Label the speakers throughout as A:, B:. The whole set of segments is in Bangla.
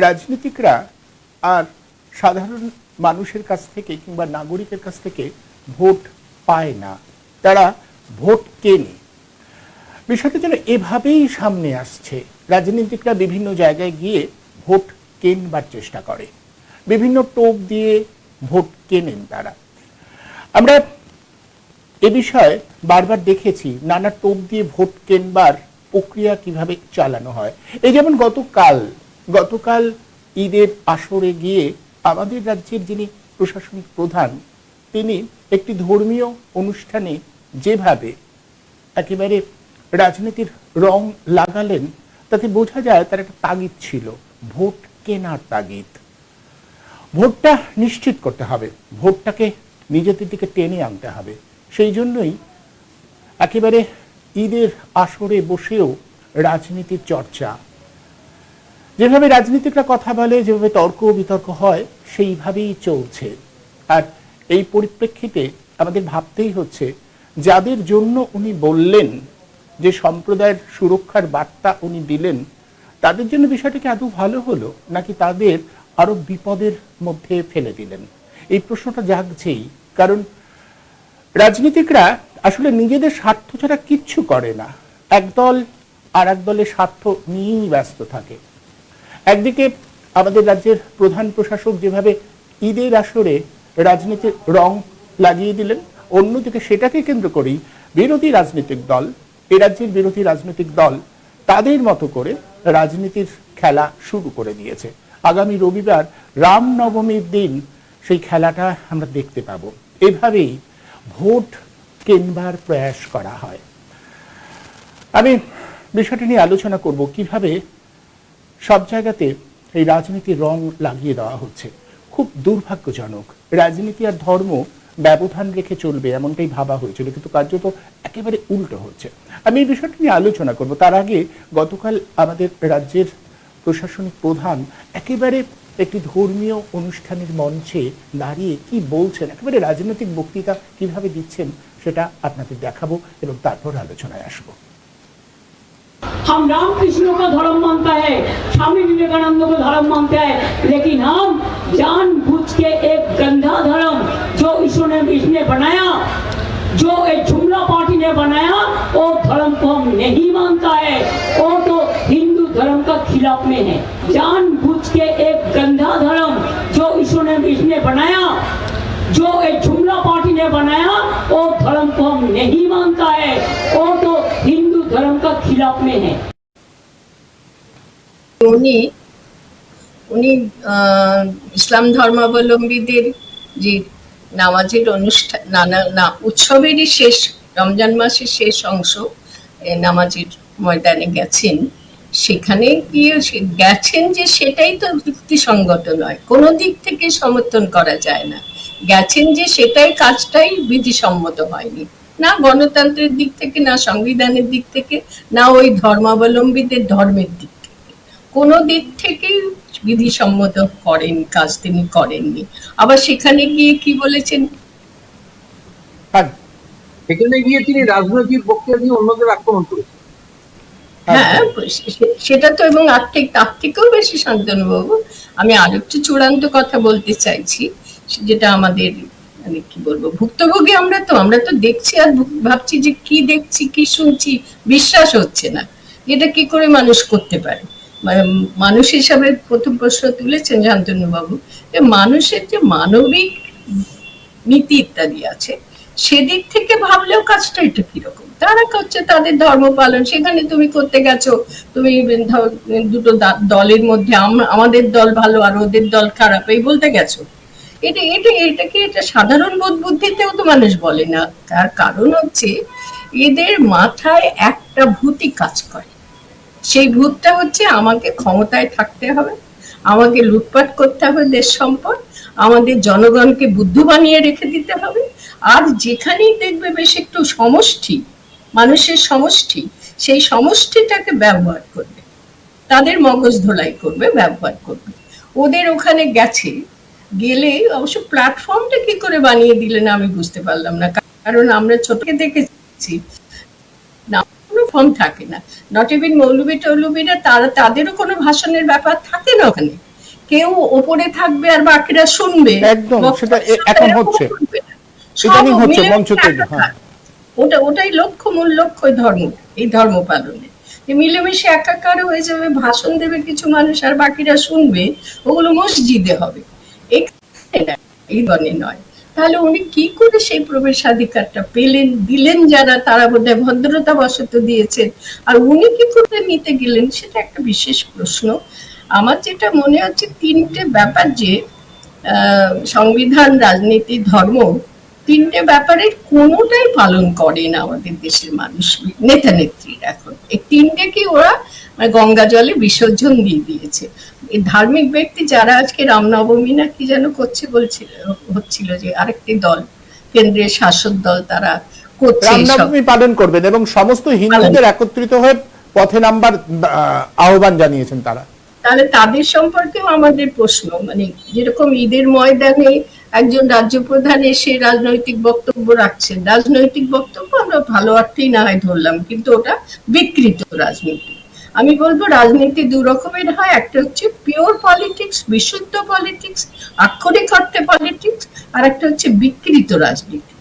A: রাজনীতিকরা আর সাধারণ মানুষের কাছ থেকে কিংবা নাগরিকের কাছ থেকে ভোট পায় না। তারা ভোট কেনে। বিষয়টা যেন এভাবেই সামনে আসছে। রাজনীতিকরা বিভিন্ন জায়গায় গিয়ে ভোট কেনবার চেষ্টা করে। বিভিন্ন টোপ দিয়ে ভোট কেনেন তারা। আমরা এ বিষয়ে বারবার দেখেছি নানা টোপ দিয়ে ভোট কেনবার প্রক্রিয়া কীভাবে চালানো হয়। এই যেমন গতকাল গতকাল ঈদের আসরে গিয়ে আমাদের রাজ্যের যিনি প্রশাসনিক প্রধান, তিনি একটি ধর্মীয় অনুষ্ঠানে যেভাবে একেবারে রাজনীতির রং লাগালেন, তাতে বোঝা যায় তার একটা তাগিদ ছিল, ভোট কেনার তাগিদ। ভোটটা নিশ্চিত করতে হবে, ভোটটাকে নিজেদের দিকে টেনে আনতে হবে। সেই জন্যই একেবারে ঈদের আসরে বসেও রাজনীতির চর্চা যেভাবে রাজনীতিকরা কথা বলে, যেভাবে তর্ক বিতর্ক হয়, সেইভাবেই চলছে। আর এই পরিপ্রেক্ষিতে আমাদের ভাবতেই হচ্ছে, যাদের জন্য উনি বললেন, যে সম্প্রদায়ের সুরক্ষার বার্তা উনি দিলেন, তাদের জন্য বিষয়টা কি আদৌ ভালো হলো, নাকি তাদের আরও বিপদের মধ্যে ফেলে দিলেন? এই প্রশ্নটা জাগছেই, কারণ রাজনীতিকরা আসলে নিজেদের স্বার্থ ছাড়া কিচ্ছু করে না। একদল আর এক দলের স্বার্থ নিয়েই ব্যস্ত থাকে। একদিকে আমাদের রাজ্যের প্রধান প্রশাসক যেভাবে ঈদের আসরে রাজনীতির রং লাগিয়ে দিলেন, অন্যদিকে সেটাকে কেন্দ্র করেই বিরোধী রাজনৈতিক দল, এ রাজ্যের বিরোধী রাজনৈতিক দল তাদের মতো করে রাজনীতির খেলা শুরু করে দিয়েছে। আগামী রবিবার রামনবমীর দিন সেই খেলাটা আমরা দেখতে পাবো। এভাবেই ভোট কেনবার প্রয়াস করা হয়। আমি বিষয়টি নিয়ে আলোচনা করব কীভাবে সব জায়গাতে এই রাজনীতির রং লাগিয়ে দেওয়া হচ্ছে। খুব দুর্ভাগ্যজনক। রাজনীতি আর ধর্ম ব্যবধান রেখে চলবে এমনটাই ভাবা হয়েছিল, কিন্তু কার্যত একেবারে উল্টো হচ্ছে। আমি এই বিষয়টি নিয়ে আলোচনা করব। তার আগে গতকাল আমাদের রাজ্যের প্রশাসনিক প্রধান একেবারে একটি ধর্মীয় অনুষ্ঠানের মঞ্চে দাঁড়িয়ে কি বলছেন, একেবারে রাজনৈতিক বক্তৃতা কীভাবে দিচ্ছেন, সেটা আপনাদের দেখাবো এবং তারপর আলোচনায় আসব।
B: हम राम कृष्ण को धर्म मानता है, स्वामी विवेकानंद को धर्म मानता है, लेकिन हम जान बुझ के एक गंदा धर्म जो ईश्वर ने इसने बनाया, जो एक जुमला पार्टी ने बनाया, वो धर्म को हम नहीं मानता है। वो तो हिंदू धर्म का खिलाफ में है। जान बुझ के एक गंदा धर्म जो ईश्वर ने इसने बनाया, जो एक जुमला पार्टी ने बनाया, वो धर्म को हम नहीं मानता है। वो धर्म का खिलाफ में है
C: উনি উনি আহ, ইসলাম ধর্মাবলম্বীদের যে নামাজের অনুষ্ঠান নানা না উৎসবেরই শেষ রমজান মাসের শেষ অংশ এ, নামাজের ময়দানে গেছেন সেখানে গিয়ে সে- গেছেন যে সেটাই তো যুক্তিসঙ্গত নয় কোনো দিক থেকে সমর্থন করা যায় না গেছেন যে সেটাই কাজটাই বিধিসম্মত হয়নি না গণতন্ত্রের দিক থেকে না সংবিধানের দিক থেকে না ওই ধর্মাবলম্বীদের ধর্মের দিক থেকে। কোনো দিক থেকেই বিধিসম্মত করেন কাজ তিনি করেননি। আবার সেখানে গিয়ে কি বলেছেন?
D: সেখানে গিয়ে তিনি রাজনৈতিক দিয়ে অন্যদের আক্রমণ করেছেন।
C: হ্যাঁ সেটা তো এবং আর ঠিক তার থেকেও বেশি শান্তনুবাবু আমি আরেকটু চূড়ান্ত কথা বলতে চাইছি যেটা আমাদের মানে কি বলব? ভুক্তভোগী আমরা তো আমরা তো দেখছি আর ভাবছি যে কি দেখছি, কি শুনছি, বিশ্বাস হচ্ছে না। এটা কি করে মানুষ করতে পারে? মানে মানুষ হিসাবে প্রথম প্রশ্ন তুলেছেন শান্তনু বাবু যে মানুষের যে মানবিক নীতি ইত্যাদি আছে, সেদিক থেকে ভাবলেও কাজটা একটু কীরকম। তারা করছে তাদের ধর্ম পালন, সেখানে তুমি করতে গেছো, তুমি দুটো দলের মধ্যে আম- আমাদের দল ভালো আর ওদের দল খারাপ, এই বলতে গেছো। এটা এটা এটা কি এটা সাধারণ বোধ বুদ্ধিতেও তো মানুষ বলে না। তার কারণ হচ্ছে এদের মাথায় একটা ভূতি কাজ করে। সেই ভূতটা হচ্ছে আমাকে ক্ষমতায় থাকতে হবে, আমাকে লুটপাট করতে হবে দেশ সম্পদ, আমাদের জনগণকে বুদ্ধ বানিয়ে রেখে দিতে হবে। আর যেখানেই দেখবে বেশ একটু সমষ্টি, মানুষের সমষ্টি, সেই সমষ্টিটাকে ব্যবহার করবে। তাদের মগজ ধোলাই করবে, ব্যবহার করবে। ওদের ওখানে গেছে গেলে অবশ্য প্ল্যাটফর্মটা কি করে বানিয়ে দিলেন আমি বুঝতে পারলাম না কারণ আমরা ছোটকে দেখেছি না কোনো ফর্ম থাকে না নট ইভিন মৌলবি টৌলবিরা তারা তাদেরও কোনো ভাষণের ব্যাপার থাকে না ওখানে কেউ ওপরে থাকবে আর বাকিরা শুনবে
A: একদম, সেটা এখন হচ্ছে। ইদানিং হচ্ছে মঞ্চ তৈরি। হ্যাঁ।
C: ওটা ওটাই লক্ষ্য মূল লক্ষ্য ধর্ম এই ধর্ম পালনে মিলেমিশে একাকার হয়ে যাবে ভাষণ দেবে কিছু মানুষ আর বাকিরা শুনবে ওগুলো মসজিদে হবে এই দলে নয়। তাহলে উনি কি করে সেই প্রবেশাধিকারটা পেলেন, দিলেন যারা, তারা বোধহয় ভদ্রতা দিয়েছেন। আর উনি কি করে নিতে গেলেন সেটা একটা বিশেষ প্রশ্ন। আমার যেটা মনে হচ্ছে তিনটে ব্যাপার যে সংবিধান, রাজনীতি, ধর্ম, তিনটে ব্যাপারের কোনোটাই পালন করে না আমাদের দেশের মানুষ নেতা নেত্রীরা এখন। এই তিনটে কি ওরা গঙ্গা জলে বিসর্জন দিয়ে দিয়েছে। ধার্মিক ব্যক্তি যারা আজকে রামনবমী না কি যেন করছে বলছিল হচ্ছিল যে আরেকটি দল কেন্দ্রীয় শাসক দল তারা করছে
A: রামনবমী পালন করবেন এবং সমস্ত হিন্দুদের একত্রিত হয়ে পথে নামবার আহ, আহ্বান জানিয়েছেন তারা।
C: তাহলে তাদের সম্পর্কেও আমাদের প্রশ্ন মানে যেরকম ঈদের ময়দানে একজন রাজ্য প্রধান এসে রাজনৈতিক বক্তব্য রাখছেন রাজনৈতিক বক্তব্য আমরা ভালো অর্থেই না হয় ধরলাম কিন্তু ওটা বিকৃত রাজনীতি। আমি বলব রাজনীতি দু রকমের হয়। একটা হচ্ছে পিওর পলিটিক্স বিশুদ্ধ পলিটিক্স আক্ষরিক অর্থে পলিটিক্স আর একটা হচ্ছে বিকৃত রাজনীতি।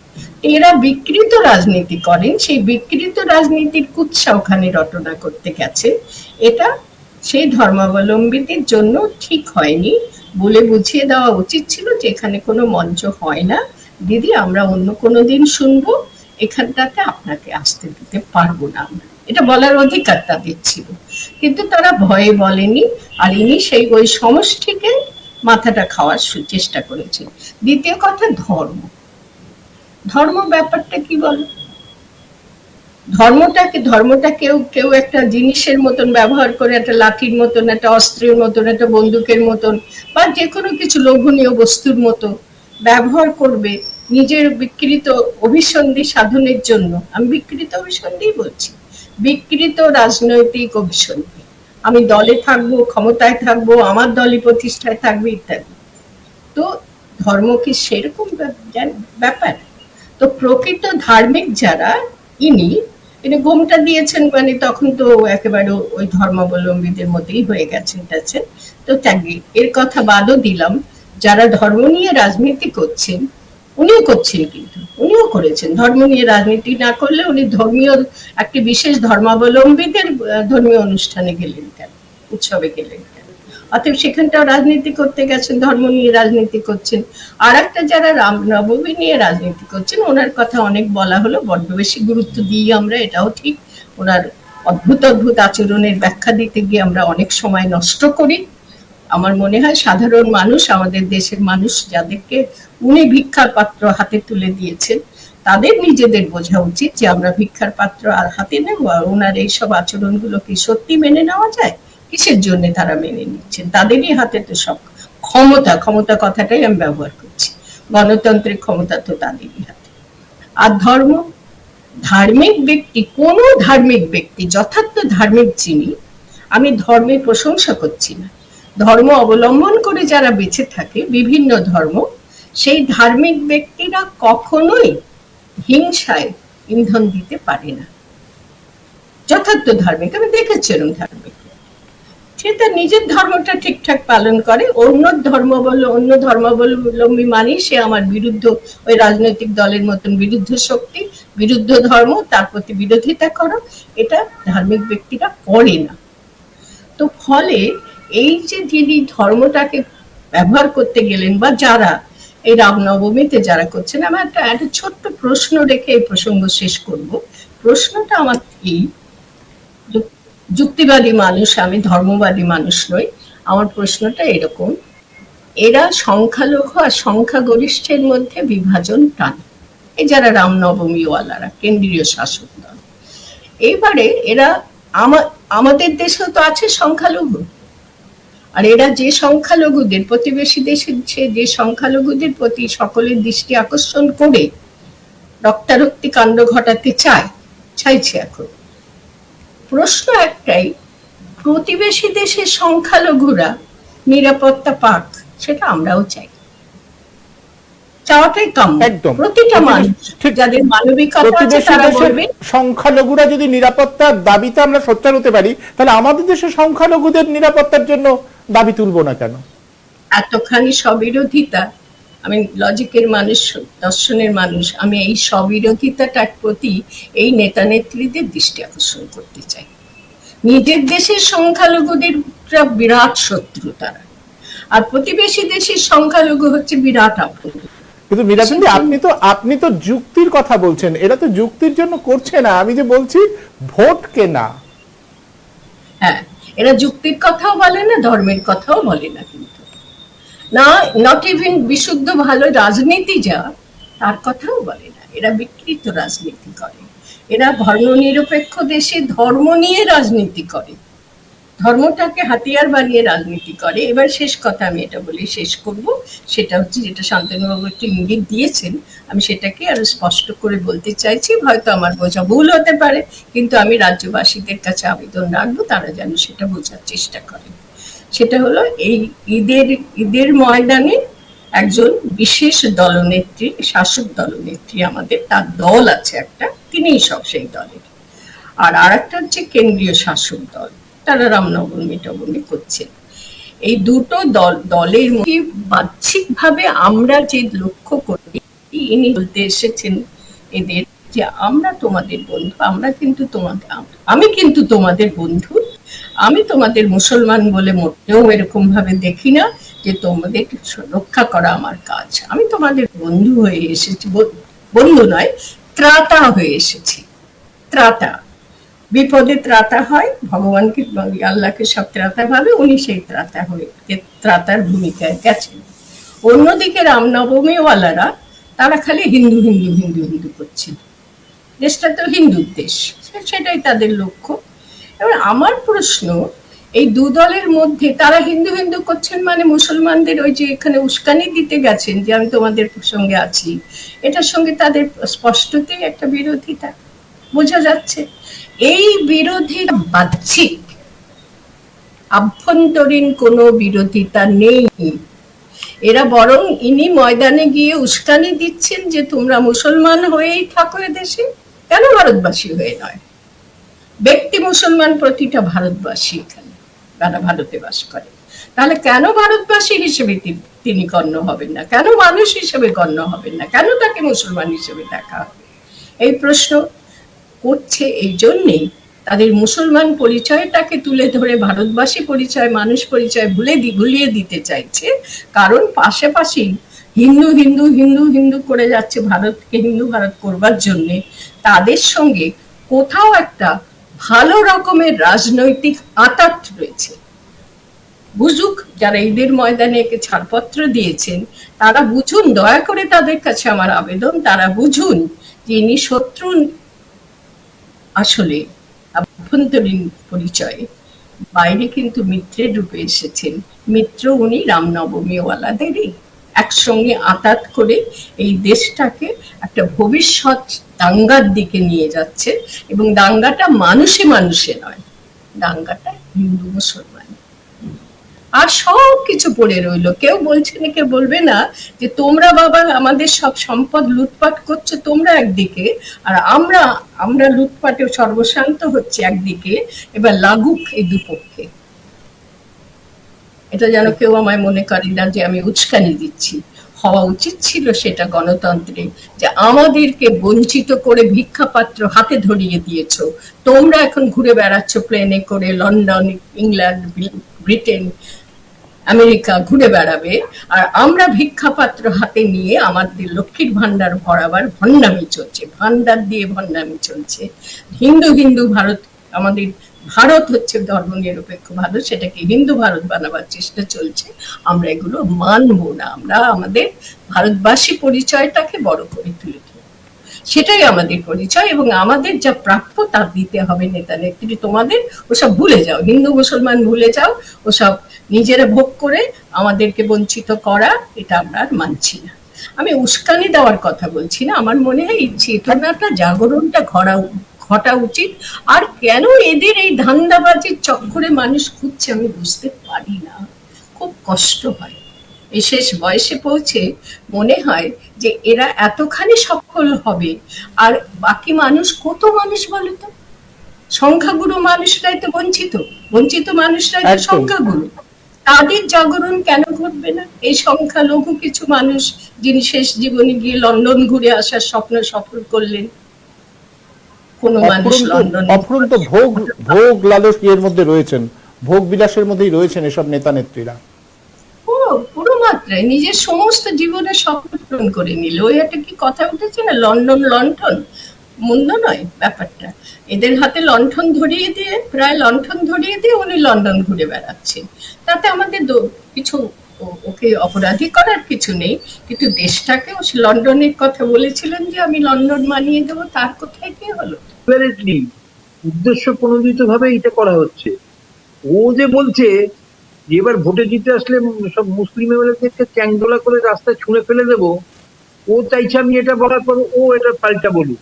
C: এরা বিকৃত রাজনীতি করেন, সেই বিকৃত রাজনীতির কুৎসা ওখানে রটনা করতে গেছে। এটা সেই ধর্মাবলম্বীদের জন্য ঠিক হয়নি। বলে বুঝিয়ে দেওয়া উচিত ছিল যে এখানে কোনো মঞ্চ হয় না। দিদি, আমরা অন্য কোনো দিন শুনব, এখানটাতে আপনাকে আসতে দিতে পারব না আমরা। এটা বলার অধিকার তাদের ছিল কিন্তু তারা ভয়ে বলেনি। আর ইনি সেই ওই সমষ্টিকে মাথাটা খাওয়ার চেষ্টা করেছেন। দ্বিতীয় কথা, ধর্ম। ধর্ম ব্যাপারটা কি বলো? ধর্মটাকে ধর্মটা কেউ কেউ একটা জিনিসের মতন ব্যবহার করে, একটা লাঠির মতন, একটা অস্ত্রের মতন, একটা বন্দুকের মতন, বা যে কোনো কিছু লোভনীয় বস্তুর মতো ব্যবহার করবে নিজের বিকৃত অভিসন্ধি সাধনের জন্য। আমি বিকৃত অভিসন্ধি বলছি। বিকৃত রাজনৈতিক অভিসন্ধি। আমি দলে থাকব, ক্ষমতায় থাকব, আমার দলই প্রতিষ্ঠায় থাকবে, ইত্যাদি। তো ধর্ম কি সেরকম ব্যাপার? তো প্রকৃত ধার্মিক যারা, ইনি তিনি ঘুমটা দিয়েছেন মানে তখন তো একেবারে ওই ধর্মাবলম্বীদের মধ্যেই হয়ে গেছেন, টাছেন। তো ত্যাগে, এর কথা বাদও দিলাম। যারা ধর্ম নিয়ে রাজনীতি করছেন উনিও করছেন কিন্তু, উনিও করেছেন। ধর্ম নিয়ে রাজনীতি না করলে উনি ধর্মীয়, একটি বিশেষ ধর্মাবলম্বীদের ধর্মীয় অনুষ্ঠানে গেলেন কেন? উৎসবে গেলেন কেন? অতএব সেখানটাও রাজনীতি করতে গেছেন, ধর্ম নিয়ে রাজনীতি করছেন। আর একটা যারা রামনবমী নিয়ে রাজনীতি করছেন, ওনার কথা অনেক বলা হলো, বড্ড বেশি গুরুত্ব দিই আমরা এটাও ঠিক, ওনার অদ্ভুত অদ্ভুত আচরণের ব্যাখ্যা দিতে গিয়ে আমরা অনেক সময় নষ্ট করি। আমার মনে হয় সাধারণ মানুষ, আমাদের দেশের মানুষ যাদেরকে উনি ভিক্ষার পাত্র হাতে তুলে দিয়েছেন, তাদের নিজেদের বোঝা উচিত যে আমরা ভিক্ষার পাত্র আর হাতে নেব আর ওনার এইসব আচরণগুলো কি সত্যি মেনে নেওয়া যায়? কিসের জন্য তারা মেনে নিচ্ছেন? তাদেরই হাতে তো সব ক্ষমতা ক্ষমতা কথাটাই আমি ব্যবহার করছি। গণতন্ত্রের ক্ষমতা তো তাদেরই হাতে। আর ধর্ম? ধার্মিক ব্যক্তি, কোন ধার্মিক ব্যক্তি, যথার্থ ধার্মিক যিনি, আমি ধর্মের প্রশংসা করছি না। ধর্ম অবলম্বন করে যারা বেঁচে থাকে, বিভিন্ন ধর্ম, সেই ধার্মিক ব্যক্তিরা কখনোই হিংসায় ইন্ধন দিতে পারে না। যথার্থ ধার্মিক, আমি দেখেছি এরকম ধার্মিক সে তার নিজের ধর্মটা ঠিকঠাক পালন করে, অন্য ধর্ম বল অন্য ধর্মাবলম্বী মানি সে আমার বিরুদ্ধ, ওই রাজনৈতিক দলের মতন বিরুদ্ধ শক্তি, বিরুদ্ধ ধর্ম, তার প্রতি বিরোধিতা করো, এটা ধার্মিক ব্যক্তিরা করে না। তো ফলে এই যে যিনি ধর্মটাকে ব্যবহার করতে গেলেন বা যারা এই রামনবমীতে যারা করছেন, আমার একটা একটা ছোট্ট প্রশ্ন রেখে এই প্রসঙ্গ শেষ করব। প্রশ্নটা আমার এই যুক্তিবাদী মানুষ, আমি ধর্মবাদী মানুষ নই, আমার প্রশ্নটা এরকম। এরা সংখ্যালঘু আর সংখ্যাগরিষ্ঠের মধ্যে বিভাজন টান। এই যারা রামনবমীওয়ালারা, কেন্দ্রীয় শাসক দল এবারে এরা আমা- আমাদের দেশেও তো আছে সংখ্যালঘু। আর এরা যে সংখ্যালঘুদের, প্রতিবেশী দেশে যে সংখ্যালঘুদের প্রতি সকলের দৃষ্টি আকর্ষণ করে রক্তারক্তি কাণ্ড ঘটাতে চায়, চাইছে এখন। প্রশ্ন একটাই, প্রতিবেশী দেশের সংখ্যালঘুরা নিরাপত্তা পাক, সেটা আমরাও চাই। চাওয়াটাই
A: একদম।
C: প্রতিটা মানুষ যাদের মানবিকতা আছে তারা বলবে
A: সংখ্যালঘুরা যদি নিরাপত্তার দাবিতে আমরা সোচ্চার হতে পারি তাহলে আমাদের দেশের সংখ্যালঘুদের নিরাপত্তার জন্য দাবি তুলবো না কেন?
C: এতখানি স্ববিরোধিতা আমি লজিকের মানুষ দর্শনের মানুষ আমি এই সবিরোধিতাটার প্রতি এই নেতা নেত্রীদের দৃষ্টি আকর্ষণ করতে চাই। নিজের দেশের সংখ্যালঘুদের বিরাট শত্রু তারা। আর প্রতিবেশী দেশের সংখ্যালঘু হচ্ছে বিরাট আপন
A: কিন্তু মীরাচন্দি আপনি তো আপনি তো যুক্তির কথা বলছেন। এরা তো যুক্তির জন্য করছে না। আমি যে বলছি ভোট কেনা
C: হ্যাঁ এরা যুক্তির কথাও বলে না ধর্মের কথাও বলে না কিন্তু। না নট ইভেন বিশুদ্ধ ভালো রাজনীতি যা তার কথাও বলে না। এরা বিকৃত রাজনীতি করে। এরা ধর্ম নিরপেক্ষ দেশে ধর্ম নিয়ে রাজনীতি করে। ধর্মটাকে হাতিয়ার বানিয়ে রাজনীতি করে। এবার শেষ কথা আমি এটা বলি, শেষ করব। সেটা হচ্ছে যেটা শান্তনুবাবু একটু ইঙ্গিত দিয়েছেন, আমি সেটাকে আরও স্পষ্ট করে বলতে চাইছি। হয়তো আমার বোঝা ভুল হতে পারে, কিন্তু আমি রাজ্যবাসীদের কাছে আবেদন রাখব, তারা যেন সেটা বোঝার চেষ্টা করেন সেটা হলো এই ঈদের ঈদের ময়দানে একজন বিশেষ দলনেত্রী, শাসক দলনেত্রী আমাদের, তার দল আছে একটা, তিনিই সব সেই দলের। আর আরেকটা হচ্ছে কেন্দ্রীয় শাসক দল। তারা রামনবমী টবমী করছেন। এই দুটো দল, দলের মধ্যে বাহ্যিকভাবে আমরা যে লক্ষ্য করি, ইনি বলতে এসেছেন এদের যে আমরা তোমাদের বন্ধু, আমরা কিন্তু তোমাদের, আমি কিন্তু তোমাদের বন্ধু, আমি তোমাদের মুসলমান বলে মোটেও এরকম ভাবে দেখি না যে তোমাদের রক্ষা করা আমার কাজ। আমি তোমাদের বন্ধু হয়ে এসেছি বন্ধু নয়, ত্রাতা হয়ে এসেছি। ত্রাতা। বিপদে ত্রাতা হয়, ভগবানকে, আল্লাহকে সব ত্রাতা ভাবে, উনি সেই ত্রাতা হয়ে ত্রাতার ভূমিকায় গেছেন। অন্যদিকে রামনবমীওয়ালারা, তারা খালি হিন্দু হিন্দু হিন্দু হিন্দু করছেন দেশটা তো হিন্দুর দেশ সেটাই তাদের লক্ষ্য। এবার আমার প্রশ্ন, এই দু দলের মধ্যে তারা হিন্দু হিন্দু করছেন মানে মুসলমানদের ওই যে এখানে উস্কানি দিতে গেছেন যে আমি তোমাদের সঙ্গে আছি, এটার সঙ্গে তাদের স্পষ্টতই একটা বিরোধিতা? বোঝা যাচ্ছে। এই বিরোধী বাহ্যিক। আভ্যন্তরীণ কোনো বিরোধিতা নেই। এরা বরং ইনি ময়দানে গিয়ে উস্কানি দিচ্ছেন যে তোমরা মুসলমান হয়েই থাকো দেশে কেন ভারতবাসী হয়ে নয়? ব্যক্তি মুসলমান প্রতিটা ভারতবাসী এখানে তারা ভারতে বাস করে। তাহলে কেন ভারতবাসী হিসেবে তিনি- গণ্য হবেন না? কেন মানুষ হিসেবে গণ্য হবেন না? কেন তাকে মুসলমান হিসেবে দেখা হবে? এই প্রশ্ন করছে এই জন্যেই। তাদের মুসলমান পরিচয়টাকে তুলে ধরে ভারতবাসী পরিচয়, মানুষ পরিচয় ভুলে দি, ভুলিয়ে দিতে চাইছে। কারণ পাশাপাশি হিন্দু হিন্দু হিন্দু হিন্দু করে যাচ্ছে ভারতকে, হিন্দু ভারত করবার জন্যে। তাদের সঙ্গে কোথাও একটা ভালো রকমের রাজনৈতিক আতাত রয়েছে। বুঝুক, যারা ঈদের ময়দানে একে ছাড়পত্র দিয়েছেন, তারা বুঝুন, দয়া করে তাদের কাছে আমার আবেদন, তারা বুঝুন যে ইনি শত্রু আসলে অভ্যন্তরীণ পরিচয়ে। বাইরে কিন্তু মিত্রের রূপে এসেছেন। মিত্র উনি রামনবমীওয়ালাদেরই। একসঙ্গে আতাত করে এই দেশটাকে একটা ভবিষ্যৎ দাঙ্গার দিকে নিয়ে যাচ্ছে এবং দাঙ্গাটা মানুষে মানুষে নয়। দাঙ্গাটা হিন্দু মুসলমান আর সব কিছু পড়ে রইল। কেউ বলছে না, কেউ বলবে না যে তোমরা বাবা আমাদের সব সম্পদ লুটপাট করছ তোমরা একদিকে, আর আমরা আমরা লুটপাটে সর্বশান্ত হচ্ছে একদিকে, এবার লাগুক এই দুপক্ষে। এটা যেন কেউ আমায় মনে করে না যে আমি উস্কানি দিচ্ছি। হওয়া উচিত ছিল সেটা গণতন্ত্রে যে আমাদেরকে বঞ্চিত করে ভিক্ষাপাত্র হাতে ধরিয়ে দিয়েছ। তোমরা এখন ঘুরে বেড়াচ্ছ প্লেনে করে লন্ডন, ইংল্যান্ড ব্রিটেন আমেরিকা ঘুরে বেড়াবে, আর আমরা ভিক্ষাপাত্র হাতে নিয়ে আমাদের লক্ষ্মীর ভান্ডার ভরাবার ভণ্ডামি চলছে ভান্ডার দিয়ে ভণ্ডামি চলছে হিন্দু হিন্দু ভারত, আমাদের ভারত হচ্ছে ধর্ম নিরপেক্ষ ভারত, সেটাকে হিন্দু ভারত বানাবার চেষ্টা চলছে আমরা এগুলো মানবো না, আমরা আমাদের ভারতবাসী পরিচয়টাকে বড় করে তুলে। সেটাই আমাদের পরিচয় এবং আমাদের যা প্রাপ্য তা দিতে হবে নেতা নেত্রী তোমাদের ওসব ভুলে যাও, হিন্দু, মুসলমান ভুলে যাও, ওসব নিজেরা ভোগ করে আমাদেরকে বঞ্চিত করা, এটা আমরা আর মানছি না। আমি উস্কানি দেওয়ার কথা বলছি না, আমার মনে হয় এই চেতনাটা, জাগরণটা ঘরা ঘটা উচিত। আর কেন এদের এই ধান্দাবাজির চক্করে মানুষ খুঁজছে আমি বুঝতে পারি না। খুব কষ্ট হয়। এই শেষ বয়সে পৌঁছে মনে হয় যে এরা এতখানি সফল হবে। আর বাকি মানুষ কত মানুষ বলো তো সংখ্যাগুরু মানুষরাই তো বঞ্চিত। বঞ্চিত মানুষরাই তো সংখ্যাগুরু। তাদের জাগরণ কেন ঘটবে না? এই সংখ্যালঘু কিছু মানুষ যিনি শেষ জীবনে গিয়ে লন্ডন ঘুরে আসার স্বপ্ন সফল করলেন কোন মানুষ লন্ডনে
A: অফুরন্ত ভোগ ভোগ লালস এর মধ্যে রয়েছেন। ভোগ বিলাসের মধ্যেই রয়েছেন এসব নেতা নেত্রীরা
C: মাত্রায় নিজের সমস্ত জীবনের স্বপ্ন পূরণ করে নিল। ওই একটা কি কথা উঠেছে না? লন্ডন লণ্ঠন মন্দ নয় ব্যাপারটা। এদের হাতে লণ্ঠন ধরিয়ে দিয়ে, প্রায় লণ্ঠন ধরিয়ে দিয়ে উনি লন্ডন ঘুরে বেড়াচ্ছেন তাতে আমাদের কিছু ও- ওকে অপরাধী করার কিছু নেই। কিন্তু দেশটাকে সে লন্ডনের কথা বলেছিলেন যে, আমি লন্ডন মানিয়ে দেবো, তার কোথায় কি হলো?
D: উদ্দেশ্য প্রণোদিত ভাবে এটা করা হচ্ছে। ও যে বলছে এবার ভোটে জিতে আসলে সব মুসলিম এমএলএদেরকে চ্যাংদোলা করে রাস্তায় ছুঁড়ে ফেলে দেব, ও চাইছে আমি এটা বলার পর ও এটা পাল্টা বলুক।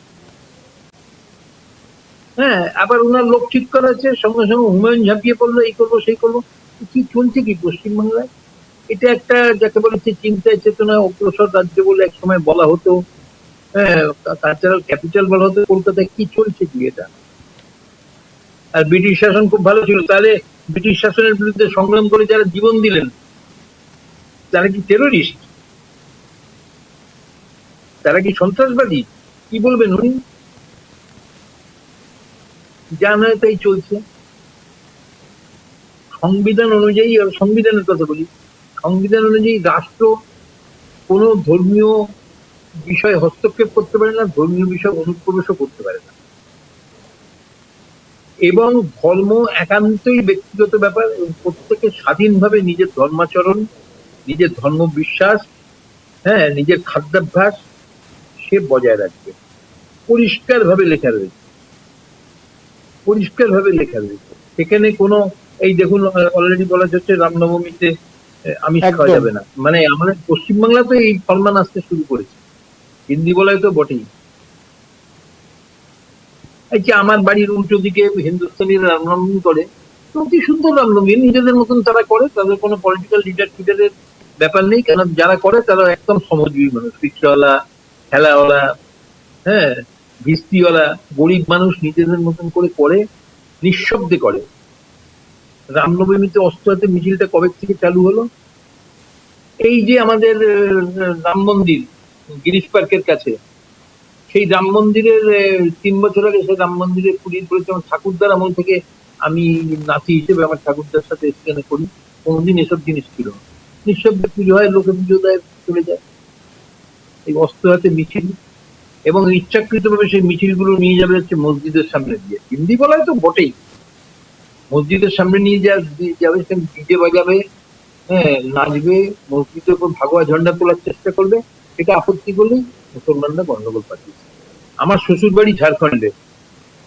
D: হ্যাঁ আবার ওনার লোক ঠিক করা আছে সঙ্গে সঙ্গে হুমায়ুন ঝাঁপিয়ে পড়ল, এই করব সেই করব কি চলছে কি পশ্চিমবাংলায়? এটা একটা যাকে বলেছে চিন্তায় চেতনা অগ্রসর রাজ্য বলে এক সময় বলা হতো। হ্যাঁ কালচারাল ক্যাপিটাল বলা হতো কলকাতায়। কি চলছে কি এটা? আর ব্রিটিশ শাসন খুব ভালো ছিল, তাহলে ব্রিটিশ শাসনের বিরুদ্ধে সংগ্রাম করে যারা জীবন দিলেন, তারা কি টেরোরিস্ট তারা কি সন্ত্রাসবাদী? কি বলবেন উনি? যা নয় তাই চলছে। সংবিধান অনুযায়ী সংবিধানের কথা বলি, সংবিধান অনুযায়ী রাষ্ট্র কোনো ধর্মীয় বিষয়ে হস্তক্ষেপ করতে পারে না, ধর্মীয় বিষয় অনুপ্রবেশও করতে পারে না। এবং ধর্ম একান্তই ব্যক্তিগত ব্যাপার এবং প্রত্যেকে স্বাধীনভাবে নিজের ধর্মাচরণ নিজের ধর্ম বিশ্বাস হ্যাঁ নিজের খাদ্যাভ্যাস সে বজায় রাখবে। পরিষ্কার ভাবে লেখা রয়েছে। পরিষ্কার ভাবে লেখা রয়েছে। সেখানে কোনো এই দেখুন অলরেডি বলা যাচ্ছে রামনবমীতে আমিষ খাওয়া যাবে না। মানে আমাদের পশ্চিমবাংলা তো এই ফরমান আসতে শুরু করেছে। হিন্দি বলায় তো বটেই। এই যে আমার বাড়ির উল্টো দিকে হিন্দুস্তানিরা রামনবমী করে অতি সুন্দর রামনবমী। নিজেদের মতন তারা করে, তাদের কোনো পলিটিক্যাল লিডার ফিডারের ব্যাপার নেই, কেন যারা করে তারা একদম সমাজজীবী মানুষ রিক্সাওয়ালা খেলাওয়ালা হ্যাঁ ভিস্তিওয়ালা, গরিব মানুষ নিজেদের মতন করে করে, নিঃশব্দে করে। রামনবমীতে অস্ত্র হাতে মিছিলটা কবে থেকে চালু হলো? এই যে আমাদের রাম মন্দির, গিরিশ পার্কের কাছে সেই রাম মন্দিরের তিন বছর আগে সেই রাম মন্দিরের পুরীর করেছে আমার ঠাকুরদার আমল থেকে আমি নাতি হিসেবে আমার ঠাকুরদার সাথে সেখানে করি। কোনোদিন এসব জিনিস ছিল নিঃশব্দে পুজো হয়, লোকে পুজো দেয়, চলে যায়। এই অস্ত্র হাতে মিছিল। এবং ইচ্ছাকৃতভাবে সেই মিছিলগুলো নিয়ে যাবে হচ্ছে মসজিদের সামনে দিয়ে। হিন্দি বলায় তো বটেই। মসজিদের সামনে নিয়ে যাবে, সে ডিজে বাজাবে হ্যাঁ নাচবে, মসজিদের উপর ভাগোয়া ঝন্ডা তোলার চেষ্টা করবে এটা আপত্তি করলে মুসলমানরা গন্ডগোল পাঠিয়েছে। আমার শ্বশুর বাড়ি ঝাড়খণ্ডে।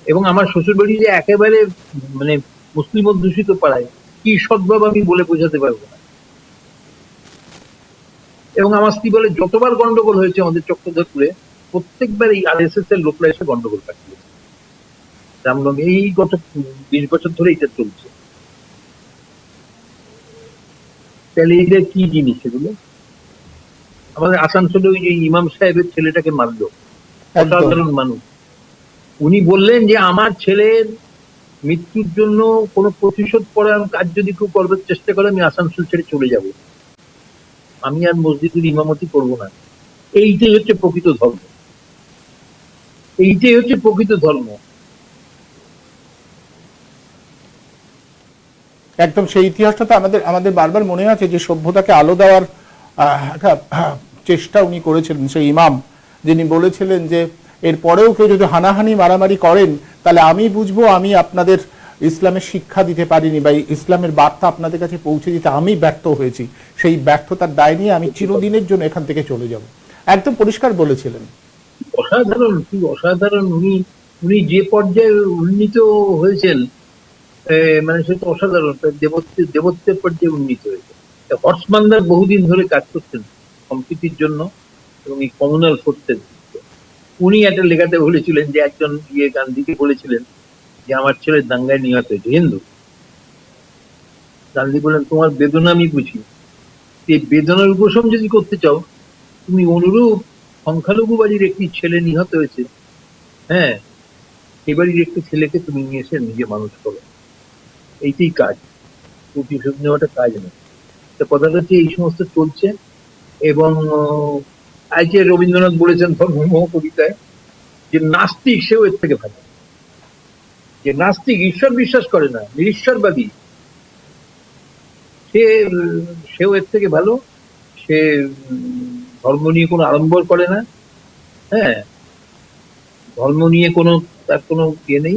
D: এবং আমার শ্বশুর বাড়ি যে একেবারে মানে মুসলিম অধ্যুষিত পাড়ায়, কি সদ্ভাব আমি বলে বোঝাতে পারব না। এবং আমার স্ত্রী বলে, যতবার গন্ডগোল হয়েছে আমাদের চক্রধরপুরে, প্রত্যেকবার এই আর এর লোকরা এসে গন্ডগোল পাঠিয়েছে। রামনবমী, এই গত বিশ বছর ধরে এটা চলছে। তাহলে এইটা কি জিনিস এগুলো? আমাদের আসানসোলে ওই যে ইমাম সাহেবের ছেলেটাকে মারলো। অসাধারণ মানুষ। উনি বললেন যে আমার ছেলের মৃত্যুর জন্য কোনো প্রতিশোধ পরায়ণ কাজ যদি কেউ করবার চেষ্টা করে আমি আসানসোল ছেড়ে চলে যাব। আমি আর মসজিদের ইমামতি করব না। এইটাই হচ্ছে প্রকৃত ধর্ম। এইটাই হচ্ছে প্রকৃত ধর্ম।
A: একদম সেই ইতিহাসটা তো আমাদের আমাদের বারবার মনে আছে যে সভ্যতাকে আলো দেওয়ার একটা আহ, চেষ্টা উনি করেছিলেন সেই ইমাম। যিনি বলেছিলেন যে, এরপরেও কেউ যদি হানাহানি মারামারি করেন, তাহলে আমি বুঝব আমি আপনাদের ইসলামের শিক্ষা দিতে পারিনি বা ইসলামের বার্তা আপনাদের কাছে পৌঁছে দিতে আমি ব্যর্থ হয়েছি। সেই ব্যর্থতার দায় নিয়ে আমি চিরদিনের জন্য এখান থেকে চলে যাব। একদম পরিষ্কার বলেছিলেন।
D: অসাধারণ কি অসাধারণ উনি উনি যে পর্যায়ে উন্নীত হয়েছেন মানে সে তো অসাধারণ দেবত্বের দেবত্বের পর্যায়ে উন্নীত হয়েছে হর্সমান্দার বহুদিন ধরে কাজ করছেন সম্প্রীতির জন্য। এবং এই কমিউনাল ফোর্সের উনি একটা লেখাতে বলেছিলেন যে একজন ইয়ে গান্ধীকে বলেছিলেন যে, আমার ছেলে দাঙ্গায় নিহত হয়েছে, হিন্দু। গান্ধী বলেন তোমার বেদনা আমি বুঝি। এই বেদনার উপশম যদি করতে চাও, তুমি অনুরূপ সংখ্যালঘু বাড়ির একটি ছেলে নিহত হয়েছে। হ্যাঁ সে বাড়ির একটি ছেলেকে তুমি নিয়ে এসে নিজে মানুষ করো। এইটাই কাজ। প্রতিশোধ নেওয়াটা কাজ না তো কথাটা হচ্ছে এই সমস্ত চলছে এবং আহ, আজ যে রবীন্দ্রনাথ বলেছেন ধর্মমোহ কবিতায় যে নাস্তিক সেও এর থেকে ভালো। যে নাস্তিক ঈশ্বর বিশ্বাস করে না নিরীশ্বরবাদী সে সেও এর থেকে ভালো সে ধর্ম নিয়ে কোনো আড়ম্বর করে না হ্যাঁ? ধর্ম নিয়ে কোনো তার কোনো ইয়ে নেই।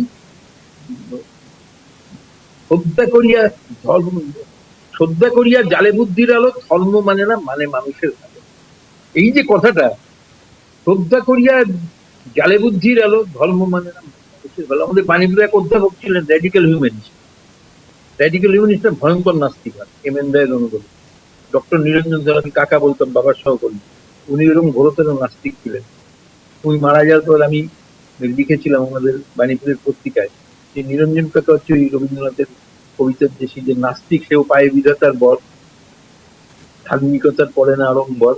D: শ্রদ্ধা করিয়া ধর্ম শ্রদ্ধা করিয়া জালে বুদ্ধির আলো ধর্ম মানে না মানে মানুষের এই যে কথাটা, শ্রদ্ধা করিয়া জালে বুদ্ধির আলো, ধর্ম মানে আমাদের বাণীপুরে এক অধ্যাপক ছিলেন র্যাডিক্যাল হিউম্যানিস্ট র্যাডিক্যাল হিউম্যানিস্টটা ভয়ঙ্কর নাস্তিক এম এন রায়ের অনুগত। ডক্টর নিরঞ্জন ধর আমি কাকা বলতাম, বাবার সহকর্মী। উনি এরকম ঘোরতর নাস্তিক ছিলেন। উনি মারা যাওয়ার পর আমি লিখেছিলাম আমাদের বাণীপুরের পত্রিকায় যে নিরঞ্জন কাকা হচ্ছে ওই রবীন্দ্রনাথের কবিতার দেশি যে নাস্তিক, সেও পায়ে বিধাতার বর। ধার্মিকতার পড়ে না, আড়ম্বর।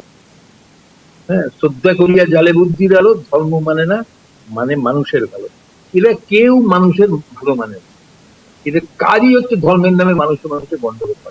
D: হ্যাঁ শ্রদ্ধা করিয়া জালে বুদ্ধির আলো ধর্ম মানে না মানে মানুষের ভালো। এরা কেউ মানুষের ভালো মানে না। এদের কাজই হচ্ছে ধর্মের নামে মানুষের মানুষের গন্ডগোল করা।